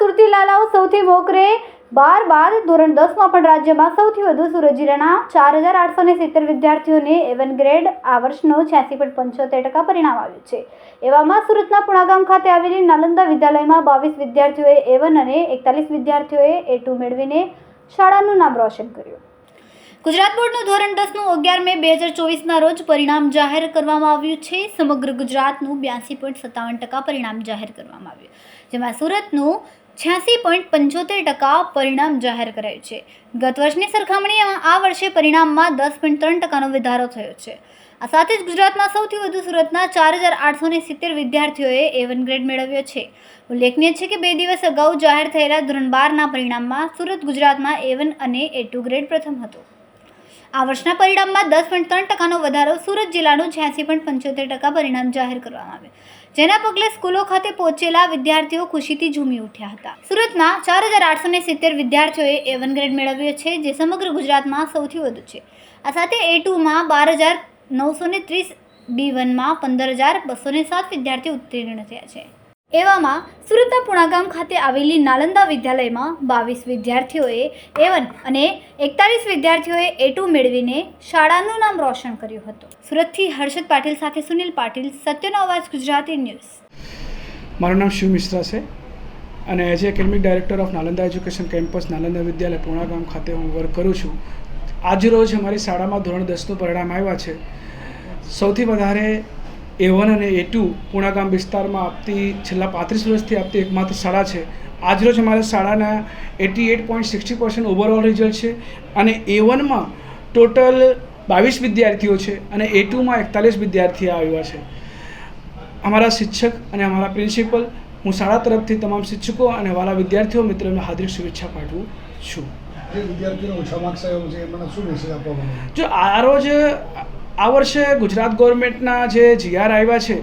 સુરતી લાલાઓ સૌથી મોખરે બાર બાદ ધોરણ દસમાં પણ રાજ્યમાં સૌથી વધુ સુરત જિલ્લાના ચાર હજાર આઠસો ને સિત્તેર વિદ્યાર્થીઓને એવન ગ્રેડ આ વર્ષનો છ્યાસી પોઈન્ટ પંચોતેર ટકા પરિણામ આવ્યું છે. એવામાં સુરતના પુણાગામ ખાતે આવેલી નાલંદા વિદ્યાલયમાં બાવીસ વિદ્યાર્થીઓએ એવન અને એકતાલીસ વિદ્યાર્થીઓએ એ ટુ મેળવીને શાળાનું નામ રોશન કર્યું. ગુજરાત બોર્ડનું ધોરણ દસનું અગિયાર મે બે હજાર ચોવીસના રોજ પરિણામ જાહેર કરવામાં આવ્યું છે. સમગ્ર ગુજરાતનું બ્યાસી પોઈન્ટ સત્તાવન ટકા પરિણામ જાહેર કરવામાં આવ્યું. જેમાં સુરતનું છ્યાસી પોઈન્ટ પંચોતેર ટકા પરિણામ જાહેર કરાયું છે. ગત વર્ષની સરખામણીમાં આ વર્ષે પરિણામમાં દસ પોઈન્ટ ત્રણ ટકાનો વધારો થયો છે. આ સાથે જ ગુજરાતમાં સૌથી વધુ સુરતના ચાર હજાર આઠસો ને સિત્તેર વિદ્યાર્થીઓએ એ વન ગ્રેડ મેળવ્યો છે. ઉલ્લેખનીય છે કે બે દિવસ અગાઉ જાહેર થયેલા ધોરણ બારના પરિણામમાં સુરત ગુજરાતમાં એ વન અને એ ટુ ગ્રેડ પ્રથમ હતો. આ વર્ષના પરિણામમાં દસ પોઈન્ટ ત્રણ ટકાનો વધારો સુરત જિલ્લાનું છ્યાસી પોઈન્ટ પંચોતેર ટકા પરિણામ જાહેર કરવામાં આવ્યું. જેના પગલે સ્કૂલો ખાતે પહોંચેલા વિદ્યાર્થીઓ ખુશીથી ઝૂમી ઉઠ્યા હતા. સુરતમાં ચાર હજાર આઠસો ને સિત્તેર વિદ્યાર્થીઓએ એ વન ગ્રેડ મેળવ્યો છે, જે સમગ્ર ગુજરાતમાં સૌથી વધુ છે. આ સાથે એ ટુમાં બાર હજાર નવસો ને ત્રીસ બી વનમાં પંદર હજાર બસો સાત વિદ્યાર્થીઓ ઉત્તીર્ણ થયા છે. એવામાં સુરતના પુણાગામ ખાતે આવેલી નાલંદા વિદ્યાલયમાં બાવીસ વિદ્યાર્થીઓએ એ વન અને એકતાલીસ વિદ્યાર્થીઓએ એ ટુ મેળવીને શાળાનું નામ રોશન કર્યું હતું. સુરતથી હર્ષદ પાટીલ સાથે સુનિલ પાટીલ, સત્યનો અવાજ, ગુજરાતી ન્યૂઝ. મારું નામ શિવ મિશ્રા છે અને as a academic director of Nalanda education campus, Nalanda Vidyalaya Purna ગામ ખાતે હું વર્ક કરું છું. આજરોજ અમારી શાળામાં ધોરણ દસનું પરિણામ આવ્યા છે. સૌથી વધારે એ વન અને એ ટુ પૂણા ગામ વિસ્તારમાં આપતી છેલ્લા પાંત્રીસ વર્ષથી આપતી એકમાત્ર શાળા છે. આજરોજ અમારા શાળાના eighty eight point sixty percent overall result છે અને એ વનમાં ટોટલ બાવીસ વિદ્યાર્થીઓ છે અને એ ટુમાં એકતાલીસ વિદ્યાર્થીઓ આવ્યા છે. અમારા શિક્ષક અને અમારા પ્રિન્સિપલ હું શાળા તરફથી તમામ શિક્ષકો અને વાલા વિદ્યાર્થીઓ મિત્રોને હાર્દિક શુભેચ્છા પાઠવું છું? જો આ રોજ આ વર્ષે ગુજરાત ગવર્મેન્ટના જે જીઆર આવ્યા છે,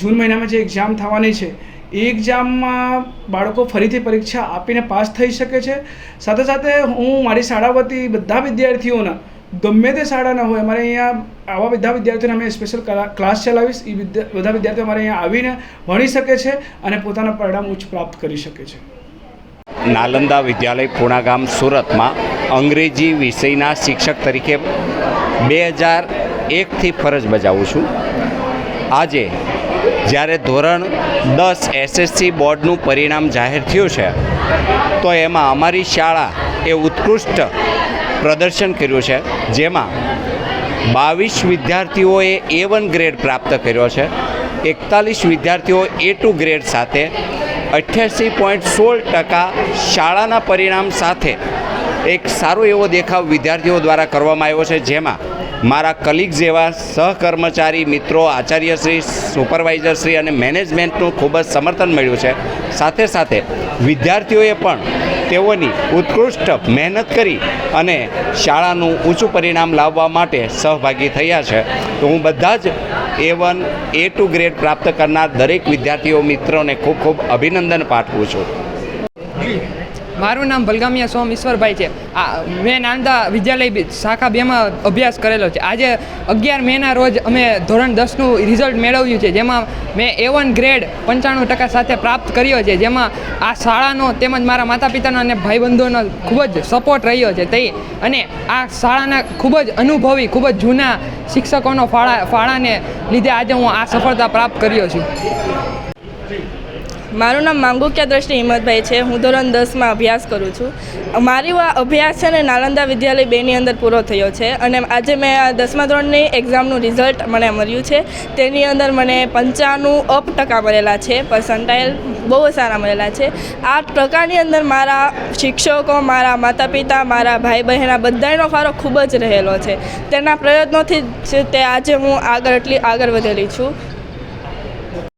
જૂન મહિનામાં જે એક્ઝામ થવાની છે, એ એક્ઝામમાં બાળકો ફરીથી પરીક્ષા આપીને પાસ થઈ શકે છે. સાથે સાથે હું મારી શાળા વતી બધા વિદ્યાર્થીઓના, ગમે તે શાળાના હોય, અમારે અહીંયા આવા બધા વિદ્યાર્થીઓને અમે સ્પેશિયલ ક્લાસ ચલાવીશ. એ બધા વિદ્યાર્થીઓ અમારે અહીંયા આવીને ભણી શકે છે અને પોતાના પરિણામ ઉચ્ચ પ્રાપ્ત કરી શકે છે. નાલંદા વિદ્યાલય પૂણા ગામ સુરતમાં અંગ્રેજી વિષયના શિક્ષક તરીકે બે હજાર એકથી ફરજ બજાવું છું. આજે જ્યારે ધોરણ દસ એસએસસી બોર્ડનું પરિણામ જાહેર થયું છે, તો એમાં અમારી શાળા એ ઉત્કૃષ્ટ પ્રદર્શન કર્યું છે. જેમાં બાવીસ વિદ્યાર્થીઓએ એ વન ગ્રેડ પ્રાપ્ત કર્યો છે, એકતાલીસ વિદ્યાર્થીઓ એ ટુ ગ્રેડ સાથે, અઠ્યાસી પોઈન્ટ સોળ ટકા શાળાના પરિણામ સાથે એક સારો એવો દેખાવ વિદ્યાર્થીઓ દ્વારા કરવામાં આવ્યો છે. જેમાં મારા કલીગ જેવા સહકર્મચારી, મિત્રો, આચાર્યશ્રી, સુપરવાઇઝરશ્રી અને મેનેજમેન્ટનું ખૂબ જ સમર્થન મળ્યું છે. સાથે સાથે વિદ્યાર્થીઓએ પણ તેઓની ઉત્કૃષ્ટ મહેનત કરી અને શાળાનું ઊંચું પરિણામ લાવવા માટે સહભાગી થયા છે. તો હું બધા જ A one A two grade પ્રાપ્ત કરનાર દરેક વિદ્યાર્થીઓ મિત્રોને ખૂબ ખૂબ અભિનંદન પાઠવું છું. મારું નામ બલગામિયા સોમ ઈશ્વરભાઈ છે. આ મેં નાંદા વિદ્યાલય શાખા બેમાં અભ્યાસ કરેલો છે. આજે અગિયાર મેના રોજ અમે ધોરણ દસનું રિઝલ્ટ મેળવ્યું છે, જેમાં મેં એ વન ગ્રેડ પંચાણું ટકા સાથે પ્રાપ્ત કર્યો છે, જેમાં આ શાળાનો તેમજ મારા માતા પિતાનો અને ભાઈબંધોનો ખૂબ જ સપોર્ટ રહ્યો છે. તે અને આ શાળાના ખૂબ જ અનુભવી, ખૂબ જ જૂના શિક્ષકોનો ફાળા, ફાળાને લીધે આજે હું આ સફળતા પ્રાપ્ત કર્યો છું. મારું નામ માંગુક્યા દ્રષ્ટિ હિંમતભાઈ છે. હું ધોરણ દસમાં અભ્યાસ કરું છું. મારી અભ્યાસ છે ને નાલંદા વિદ્યાલય બેની અંદર પૂરો થયો છે અને આજે મેં દસમા ધોરણની એક્ઝામનું રિઝલ્ટ મને મળ્યું છે. તેની અંદર મને પંચાણું અપ ટકા મળેલા છે પર્સન્ટાઇલ બહુ સારા મળેલા છે. આ ટકાની અંદર મારા શિક્ષકો, મારા માતા પિતા મારા ભાઈ બહેન આ બધાનો ફાળો ખૂબ જ રહેલો છે. તેના પ્રયત્નોથી જ તે આજે હું આગળ એટલી આગળ વધેલી છું.